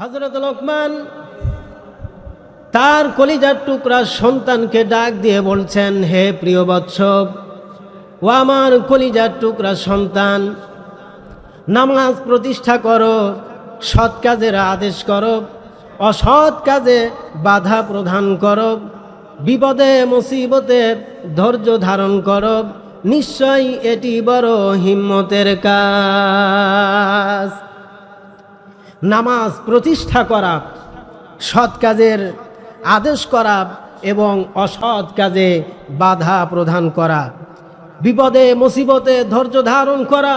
হজরত লোকমান তার কলিজার টুকরা সন্তানকে ডাক দিয়ে বলছেন, হে প্রিয় বৎসব, ও আমার কলিজার টুকরা সন্তান, নামাজ প্রতিষ্ঠা করো, সৎ কাজের আদেশ করো, অসৎ কাজে বাধা প্রদান করো, বিপদে, মুসিবতে ধৈর্য ধারণ করো, নিশ্চয়ই এটি বড় হিম্মতের কাজ। নামাজ প্রতিষ্ঠা করা, সৎ কাজের আদেশ করা এবং অসৎ কাজে বাধা প্রদান করা, বিপদে, মুসিবতে ধৈর্য ধারণ করা,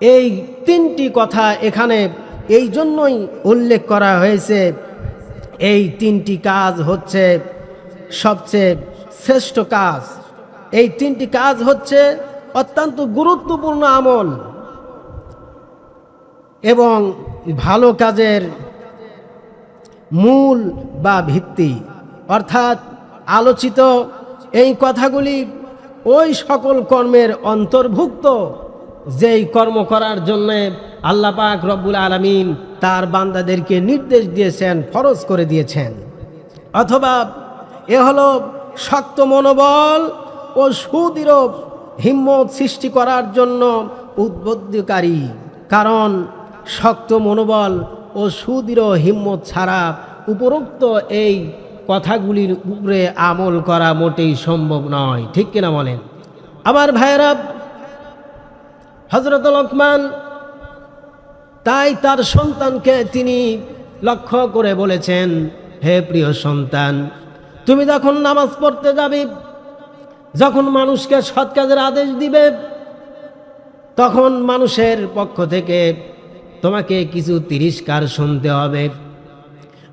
এই তিনটি কথা এখানে এই জন্যই উল্লেখ করা হয়েছে। এই তিনটি কাজ হচ্ছে সবচেয়ে শ্রেষ্ঠ কাজ। এই তিনটি কাজ হচ্ছে অত্যন্ত গুরুত্বপূর্ণ আমল। এবং ভালো কাজের মূল বা ভিত্তি। অর্থাৎ আলোচিত এই কথাগুলি ওই সকল কর্মের অন্তর্ভুক্ত যেই কর্ম করার জন্য পাক রব্বুল আলমিন তার বান্দাদেরকে নির্দেশ দিয়েছেন, ফরজ করে দিয়েছেন। অথবা এ হলো শক্ত মনোবল ও সুদৃঢ় হিম্মত সৃষ্টি করার জন্য উদ্বুদ্ধকারী। কারণ শক্ত মনোবল ও সুদৃঢ় হিম্মত ছাড়া উপরোক্ত এই কথাগুলির উপরে আমল করা মোটেই সম্ভব নয়। ঠিক কিনা বলেন? আমার ভাইয়েরা হজরত লক্ষ্মান তাই তার সন্তানকে তিনি লক্ষ্য করে বলেছেন, হে প্রিয় সন্তান, তুমি যখন নামাজ পড়তে যাবে, যখন মানুষকে সৎ কাজের আদেশ দিবে, তখন মানুষের পক্ষ থেকে তোমাকে কিছু তিরস্কার শুনতে হবে।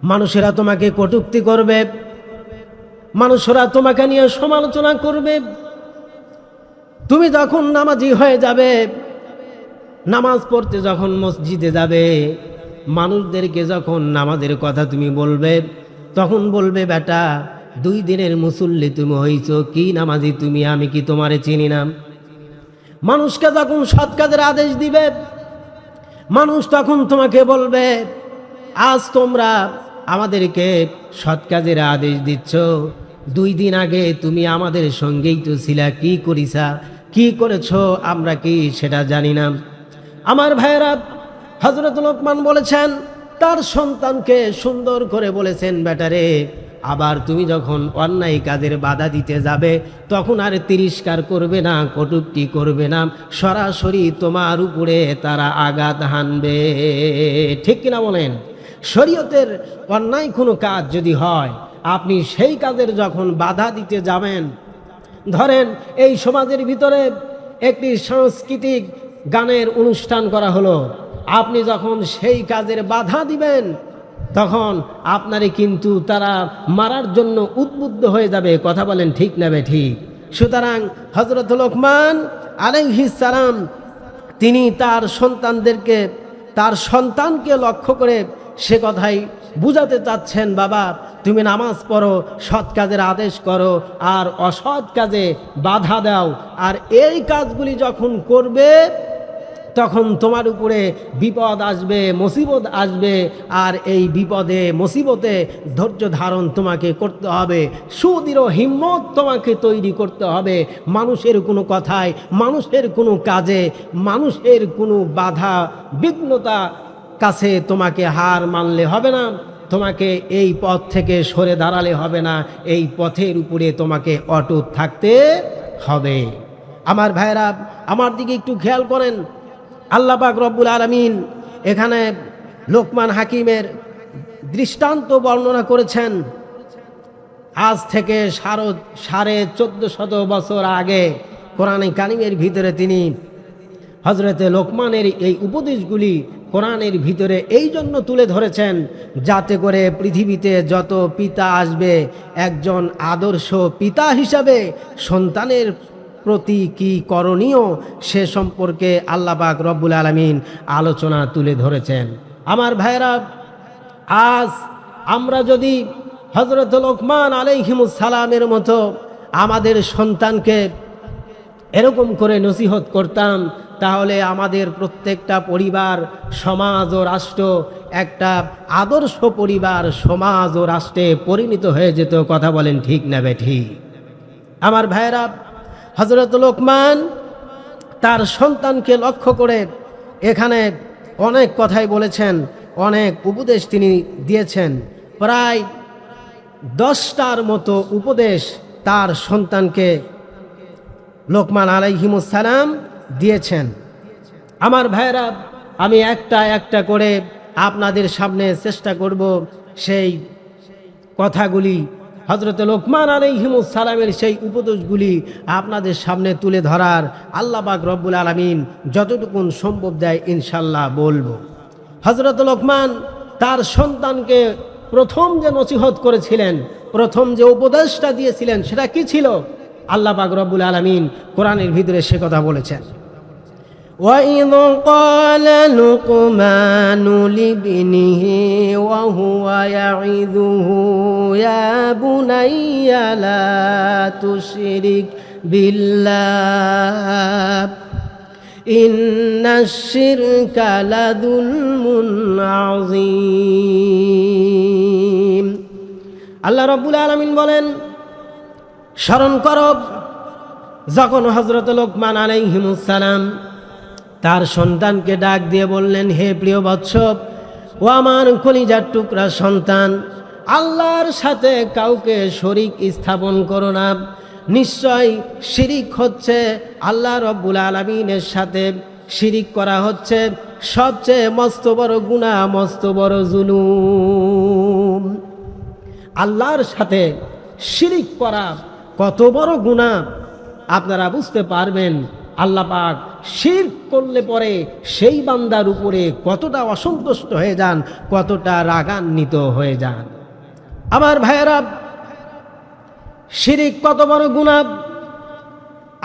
মানুষেরা তোমাকে কটুক্তি করবে। মানুষরা তোমাকে নিয়ে সমালোচনা করবে। তুমি যখন নামাজি হয়ে যাবে, নামাজ পড়তে যখন মসজিদে যাবে, মানুষদেরকে যখন নামাজের কথা তুমি বলবে, তখন বলবে, বেটা, দুই দিনের মুসল্লি তুমি হইছ, কি নামাজি তুমি, আমি কি তোমারে চিনি না? মানুষকে যখন সৎ কাজের আদেশ দিবে মানুষ তখন তোমাকে বলবে, আজ তোমরা আমাদেরকে সৎ কাজের আদেশ দিচ্ছ। দুই দিন আগে তুমি আমাদের সঙ্গেই তো ছিলা, কি করিছা? কি করেছ? আমরা কি সেটা জানি না। আমার ভাইয়েরা হজরত লোকমান বলেছেন, তার সন্তানকে সুন্দর করে বলেছেন বেটারে আবার তুমি যখন অন্যায় কাজের বাধা দিতে যাবে, তখন আর তিরস্কার করবে না, কটুক্তি করবে না। সরাসরি তোমার উপরে তারা আঘাত হানবে। ঠিক কিনা বলেন? শরীয়তের অন্যায় কোনো কাজ যদি হয়, আপনি সেই কাজের যখন বাধা দিতে যাবেন, ধরেন এই সমাজের ভিতরে একটি সাংস্কৃতিক গানের অনুষ্ঠান করা হলো, আপনি যখন সেই কাজের বাধা দিবেন তখন আপনারে কিন্তু তারা মারার জন্য উদ্বুদ্ধ হয়ে যাবে। কথা বলেন ঠিক নেবে ঠিক? সুতরাং হজরত লোকমান সালাম, তিনি তার সন্তানদেরকে, তার সন্তানকে লক্ষ্য করে সে কথাই বুঝাতে চাচ্ছেন, বাবা, তুমি নামাজ পড়ো, সৎ কাজের আদেশ করো, আর অসৎ কাজে বাধা দাও। আর এই কাজগুলি যখন করবে তখন তোমার উপরে বিপদ আসবে, মুসিবত আসবে, আর এই বিপদে, মুসিবতে ধৈর্য ধারণ তোমাকে করতে হবে। সুদৃঢ় হিম্মত তোমাকে তৈরি করতে হবে। মানুষের কোনো কথায়, মানুষের কোনো কাজে, মানুষের কোনো বাধা, বিঘ্নতা কাছে তোমাকে হার মানলে হবে না। তোমাকে এই পথ থেকে সরে দাঁড়ালে হবে না। এই পথের উপরে তোমাকে অটুট থাকতে হবে। আমার ভাইরা আমার দিকে একটু খেয়াল করেন। আল্লাহ পাক রব্বুল আলমিন এখানে লোকমান হাকিমের দৃষ্টান্ত বর্ণনা করেছেন। আজ থেকে সারো সাড়ে চোদ্দ শত বছর আগে কোরআনে কানিমের ভিতরে তিনি হজরতে লোকমানের এই উপদেশগুলি কোরআনের ভিতরে এই জন্য তুলে ধরেছেন যাতে করে পৃথিবীতে যত পিতা আসবে, একজন আদর্শ পিতা হিসাবে সন্তানের প্রতি কি করণীয় সে সম্পর্কে আল্লাপাক রব্বুল আলমিন আলোচনা তুলে ধরেছেন। আমার ভাইরা আজ আমরা যদি হজরত লোকমান সালামের মতো আমাদের সন্তানকে এরকম করে নসিহত করতাম, তাহলে আমাদের প্রত্যেকটা পরিবার, সমাজ ও রাষ্ট্র একটা আদর্শ পরিবার, সমাজ ও রাষ্ট্রে পরিণত হয়ে যেত, কথা বলেন ঠিক না ঠিক? আমার ভাইয়েরা হজরত লোকমান তার সন্তানকে লক্ষ্য করে এখানে অনেক কথাই বলেছেন, অনেক উপদেশ তিনি দিয়েছেন। প্রায় দশটার মতো উপদেশ তার সন্তানকে লোকমান আলাইহিমুসালাম দিয়েছেন। আমার ভাইয়েরা, আমি একটা একটা করে আপনাদের সামনে চেষ্টা করব সেই কথাগুলি হজরত লোকমান সালামের সেই উপদেশগুলি আপনাদের সামনে তুলে ধরার আল্লাহবাক রব্বুল আলমিন যতটুকুন সম্ভব দেয় ইনশাল্লাহ বলব। হজরত লোকমান তার সন্তানকে প্রথম যে নসিহত করেছিলেন, প্রথম যে উপদেশটা দিয়েছিলেন, সেটা কি ছিল? আল্লাহ পাক রব্বুল আলমিন কোরআনের ভিতরে সে কথা বলেছেন। وإذ قال لقمان لابنه وهو يعظه يا بني لا تشرك بالله إن الشرك لظلم عظيم আল্লাহ রব্বুল আলমিন বলেন স্মরণ করব যখন হজরত লোকমান আলাইহিমুসালাম তার সন্তানকে ডাক দিয়ে বললেন, হে প্রিয় বৎসব, ও আমার কলিজার টুকরা সন্তান, আল্লাহর সাথে কাউকে শরিক স্থাপন করো না। নিশ্চয় শিরিক হচ্ছে আল্লাহ রব্বুল আলমিনের সাথে শিরিক করা হচ্ছে। সবচেয়ে মস্ত বড় গুণা মস্ত বড় জুলুম। আল্লাহর সাথে শিরিক করা কত বড় গুণা আপনারা বুঝতে পারবেন। আল্লাহ পাক শির করলে পরে সেই বান্দার উপরে কতটা অসন্তুষ্ট হয়ে যান, কতটা রাগান্বিত হয়ে যান। আমার ভাইয়েরা, শিরিক কত বড় গুণা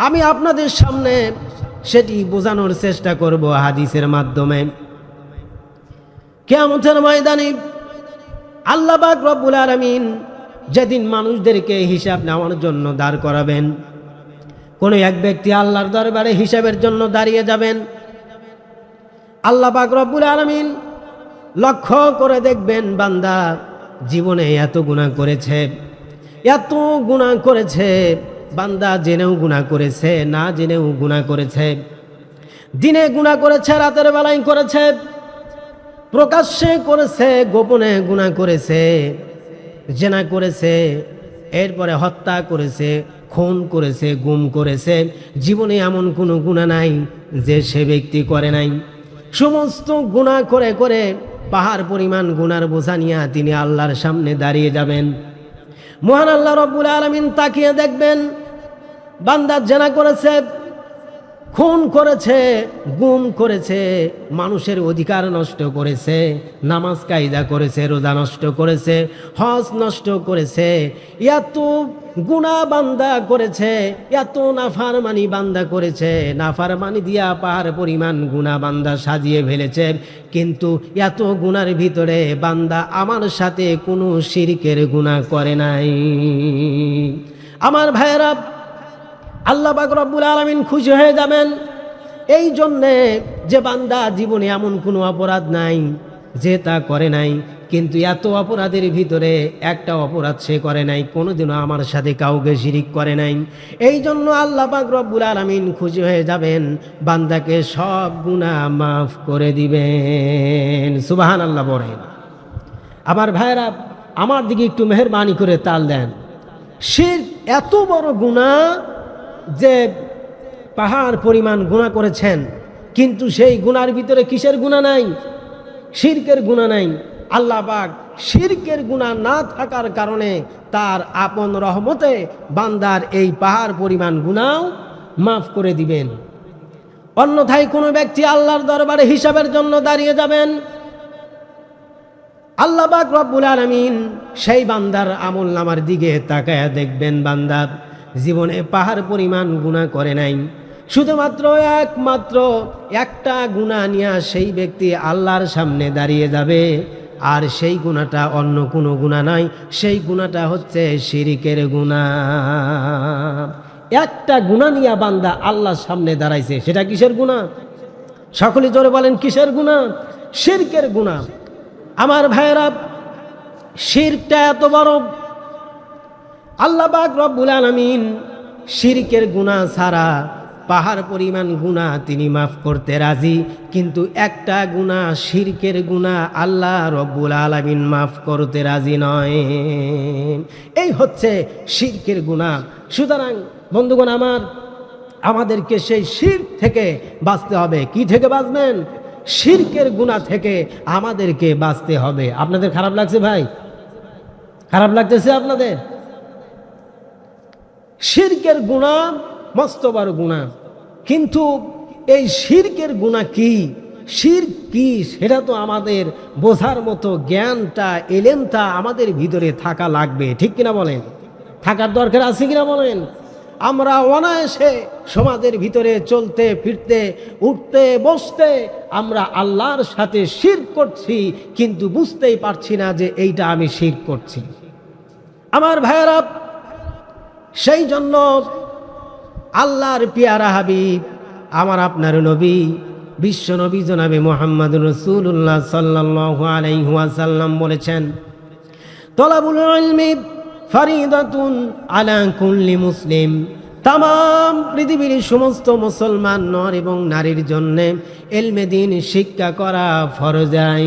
আমি আপনাদের সামনে সেটি বোঝানোর চেষ্টা করব হাদিসের মাধ্যমে। কেমতের ময়দানে আল্লাহ পাক রব্বুল আলমিন যেদিন মানুষদেরকে হিসাব নেওয়ার জন্য দাঁড় করাবেন কোনো এক ব্যক্তি আল্লাহর দরবারে হিসাবের জন্য দাঁড়িয়ে যাবেন। আল্লাহ রব্বুল আলমিন লক্ষ্য করে দেখবেন, বান্দা জীবনে এত গুণা করেছে, এত গুণা করেছে, বান্দা জেনেও গুণা করেছে, না জেনেও গুণা করেছে, দিনে গুণা করেছে, রাতের বেলায় করেছে, প্রকাশ্যে করেছে, গোপনে গুণা করেছে, জেনা করেছে, এরপরে হত্যা করেছে খুন করেছে, গুম করেছে, জীবনে এমন কোনো গুণা নাই যে সে ব্যক্তি করে নাই। সমস্ত গুণা করে করে পাহাড় পরিমাণ গুনার বোঝা নিয়ে তিনি আল্লাহর সামনে দাঁড়িয়ে যাবেন। মহান আল্লাহ রব্বুল আলমিন তাকিয়ে দেখবেন বান্দার জেনা করেছে, খুন করেছে, গুম করেছে, মানুষের অধিকার নষ্ট করেছে, নামাজ কায়দা করেছে, রোজা নষ্ট করেছে, হজ নষ্ট করেছে, এত গুণা বান্দা করেছে, এত নাফার মানি বান্দা করেছে। নাফার মানি দিয়া পাহাড় পরিমাণ গুণা বান্দা সাজিয়ে ফেলেছে। কিন্তু এত গুণার ভিতরে বান্দা আমার সাথে কোনো শিরিকের গুণা করে নাই। আমার ভাইয়েরা, আল্লাহ বাক রব্বুল আলমিন খুশি হয়ে যাবেন। এই জন্যে যে বান্দা জীবনে এমন কোনো অপরাধ নাই, যে তা করে নাই। কিন্তু এত অপরাধের ভিতরে একটা অপরাধ সে করে নাই, কোনোদিনও আমার সাথে কাউকে শিরিক করে নাই। এই জন্য আল্লাহ পাক রব্বুল আলমিন খুশি হয়ে যাবেন, বান্দাকে সব গুণা মাফ করে দিবেন। সুবাহান আল্লাহ বলেন। আমার ভাইয়েরা, আমার দিকে একটু মেহরবানি করে তাল দেন। সে এত বড় গুণা যে পাহাড় পরিমাণ গুণা করেছেন, কিন্তু সেই গুণার ভিতরে কিসের গুণা নাই? শিরকের গুণা নাই। আল্লাহ পাক শিরকের গুণা না থাকার কারণে তার আপন রহমতে বান্দার এই পাহাড় পরিমাণ গুণাও মাফ করে দিবেন। অন্যথায় কোনো ব্যক্তি আল্লাহর দরবারে হিসাবের জন্য দাঁড়িয়ে যাবেন। আল্লাহ পাক রব্বুল আলমিন সেই বান্দার আমল নামার দিকে তাকায়া দেখবেন বান্দার জীবনে পাহাড় পরিমাণ গুণা করে নাই। শুধুমাত্র একমাত্র একটা গুণা নিয়ে সেই ব্যক্তি আল্লাহর সামনে দাঁড়িয়ে যাবে। আর সেই গুণাটা অন্য কোনো গুণা নাই। সেই গুণাটা হচ্ছে শিরিকের গুণা। একটা গুণা নিয়া বান্দা আল্লাহর সামনে দাঁড়াইছে, সেটা কিসের গুণা? সকলে জোরে বলেন, কিসের গুণা? শিরকের গুণা। আমার ভাইয়েরা শিরটা এত বড়। আল্লাহ বাক রব্বুল আলমিন শিরকের গুণা ছাড়া পাহাড় পরিমাণ গুণা তিনি মাফ করতে রাজি, কিন্তু একটা গুণা শিরকের গুণা আল্লাহ রব্বুল আলমিন মাফ করতে রাজি নয়। এই হচ্ছে শিরকের গুণা সুতরাং, বন্ধুগণ আমার, আমাদেরকে সেই শির থেকে বাঁচতে হবে। কি থেকে বাঁচবেন? শিরকের গুণা থেকে আমাদেরকে বাঁচতে হবে। আপনাদের খারাপ লাগছে ভাই? খারাপ লাগতেছে আপনাদের? শিরকের গুণা মস্ত বড় গুণা কিন্তু এই শির্কের গুণা কি? শির কি? সেটা তো আমাদের বোঝার মতো জ্ঞানটা, এলেমটা আমাদের ভিতরে থাকা লাগবে। ঠিক কিনা বলেন? থাকার দরকার আছে কিনা বলেন? আমরা অনায়াসে সমাজের ভিতরে চলতে, ফিরতে, উঠতে, বসতে আমরা আল্লাহর সাথে শির করছি, কিন্তু বুঝতেই পারছি না যে এইটা আমি শির করছি। আমার ভাইয়েরা, সেই জন্য আল্লাহর পিয়ারা হাবিব, আমার আপনার নবী, বিশ্ব নবী জনাবে মোহাম্মদ রসুল্লাহ সাল্লাহ আলাইহাসাল্লাম বলেছেন, তলাবুল ইলমি ফরিদাতুন আলা কুল্লি মুসলিম। তাম পৃথিবীর সমস্ত মুসলমান নর এবং নারীর জন্যে এলমেদিন শিক্ষা করা ফরজাইন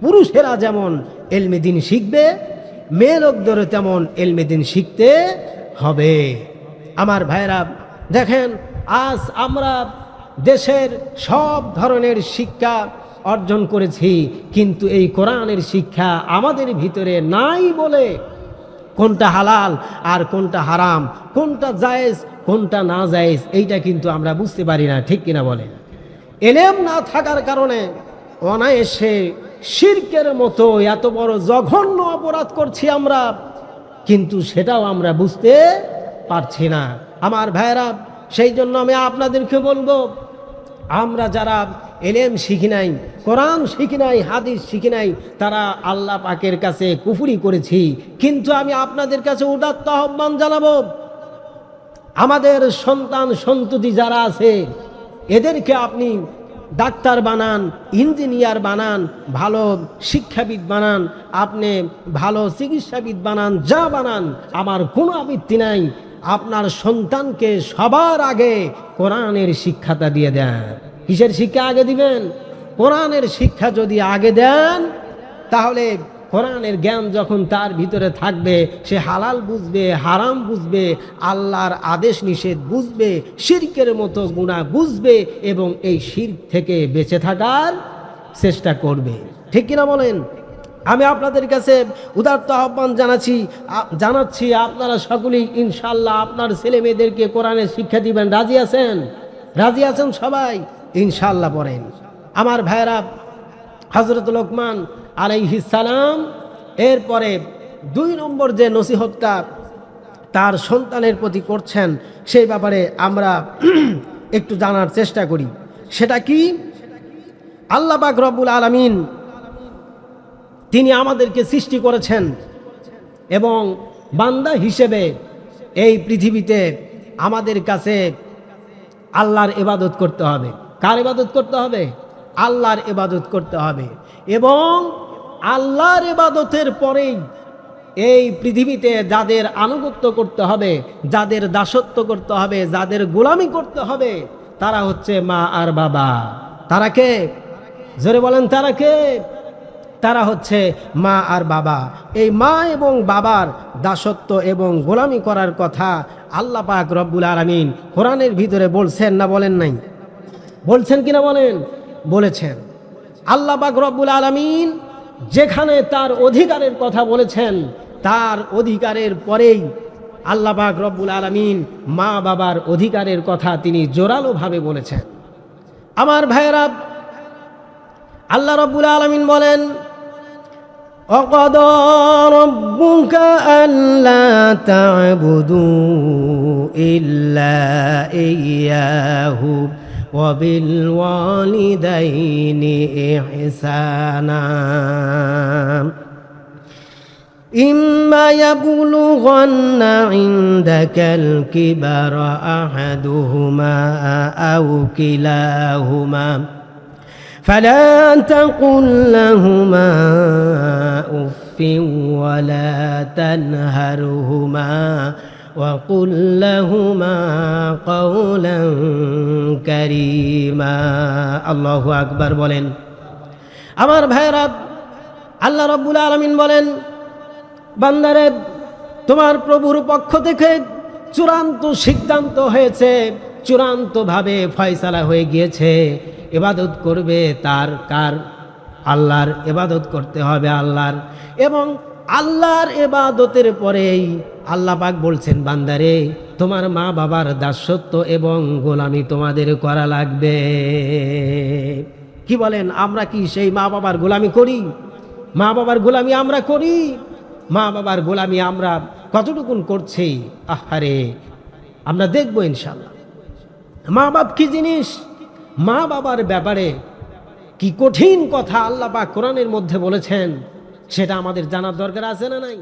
পুরুষেরা যেমন এলমেদিন শিখবে, মেয়ে লোকদেরও তেমন এলমেদিন শিখতে হবে। আমার ভাইরা দেখেন, আজ আমরা দেশের সব ধরনের শিক্ষা অর্জন করেছি, কিন্তু এই কোরআনের শিক্ষা আমাদের ভিতরে নাই বলে কোনটা হালাল আর কোনটা হারাম, কোনটা জায়েজ, কোনটা না জায়েজ, এইটা কিন্তু আমরা বুঝতে পারি না, ঠিক কিনা বলে এলেম না থাকার কারণে অনায়াসে শির্কের মতো এত বড় জঘন্য অপরাধ করছি আমরা। কিন্তু সেটাও আমরা বুঝতে পারছি না। আমার ভাইয়েরা, সেই জন্য আমি আপনাদেরকে বলব, আমরা যারা এলেম শিখি নাই, কোরআন শিখি নাই, হাদিস শিখি নাই, তারা আল্লাহ পাকের কাছে কুফুরি করেছি। কিন্তু আমি আপনাদের কাছে উদাত্ত আহ্বান জানাব, আমাদের সন্তান সন্ততি যারা আছে, এদেরকে আপনি ডাক্তার বানান, ইঞ্জিনিয়ার বানান, ভালো শিক্ষাবিদ বানান, আপনি ভালো চিকিৎসাবিদ বানান, যা বানান, আমার কোনো আবৃত্তি নাই। আপনার সন্তানকে সবার আগে কোরআনের শিক্ষাটা দিয়ে দেন। কিসের শিক্ষা আগে দিবেন? কোরআনের শিক্ষা যদি আগে দেন, তাহলে কোরআনের জ্ঞান যখন তার ভিতরে থাকবে, সে হালাল বুঝবে, হারাম বুঝবে, আল্লাহর আদেশ নিষেধ বুঝবে, শিরকের মতো গুণা বুঝবে এবং এই শির থেকে বেঁচে থাকার চেষ্টা করবে। ঠিক কিনা বলেন? আমি আপনাদের কাছে উদার্ত আহ্বান জানাচ্ছি জানাচ্ছি, আপনারা সকলেই ইনশাল্লাহ আপনার ছেলে মেয়েদেরকে কোরআনের শিক্ষা দিবেন। রাজি আছেন? রাজি আছেন সবাই? ইনশাল্লাহ পড়েন। আমার ভাইয়েরা হজরত লোকমান আলাইহিসালাম এরপরে দুই নম্বর যে নসিহতটা তার সন্তানের প্রতি করছেন, সেই ব্যাপারে আমরা একটু জানার চেষ্টা করি। সেটা কি? আল্লাহ পাক রব্বুল আলমিন তিনি আমাদেরকে সৃষ্টি করেছেন এবং বান্দা হিসেবে এই পৃথিবীতে আমাদের কাছে আল্লাহর ইবাদত করতে হবে। কার ইবাদত করতে হবে? আল্লাহর ইবাদত করতে হবে। এবং আল্লাহর ইবাদতের পরেই এই পৃথিবীতে যাদের আনুগত্য করতে হবে, যাদের দাসত্ব করতে হবে, যাদের গোলামি করতে হবে, তারা হচ্ছে মা আর বাবা। তারা কে? জোরে বলেন, তারা কে? তারা হচ্ছে মা আর বাবা। এই মা এবং বাবার দাসত্ব এবং গোলামি করার কথা আল্লাহ পাক রব্বুল আলমিন কোরআনের ভিতরে বলছেন না বলেন নাই? বলছেন কিনা বলেন? বলেছেন। আল্লাহ পাক রব্বুল আলমিন যেখানে তার অধিকারের কথা বলেছেন তার অধিকারের পরেই আল্লাহ পাক রব্বুল আলমিন মা বাবার অধিকারের কথা তিনি জোরালোভাবে বলেছেন আমার ভাইয়েরা আল্লাহ রব্বুল আলমিন বলেন وقضى ربك ألا تعبدوا إلا إياه وبالوالدين إحسانا. إما يبلغن عندك الكبر أحدهما أو كلاهما فلا تقل لهما أف ولا تنهرهما. وقل لهما قولا كريما الله أكبر বলেন আমার ভাইরা আল্লাহ রব্বুল আলমিন বলেন বান্দারে তোমার প্রভুর পক্ষ থেকে চূড়ান্ত সিদ্ধান্ত হয়েছে চূড়ান্তভাবে ফয়সালা হয়ে গিয়েছে এবাদত করবে তার কার আল্লাহর এবাদত করতে হবে আল্লাহর এবং আল্লাহর এবাদতের পরেই আল্লাহ পাক বলছেন, বান্দারে, তোমার মা বাবার দাসত্ব এবং গোলামি তোমাদের করা লাগবে। কি বলেন, আমরা কি সেই মা বাবার গোলামি করি? মা বাবার গোলামি আমরা করি? মা বাবার গোলামি আমরা কতটুকুন করছি? আহারে, আমরা দেখব ইনশাল্লাহ মা বাপ কি জিনিস? মা বাবার ব্যাপারে কি কঠিন কথা আল্লাহ পাক কোরআনের মধ্যে বলেছেন, সেটা আমাদের জানার দরকার আছে না নাই?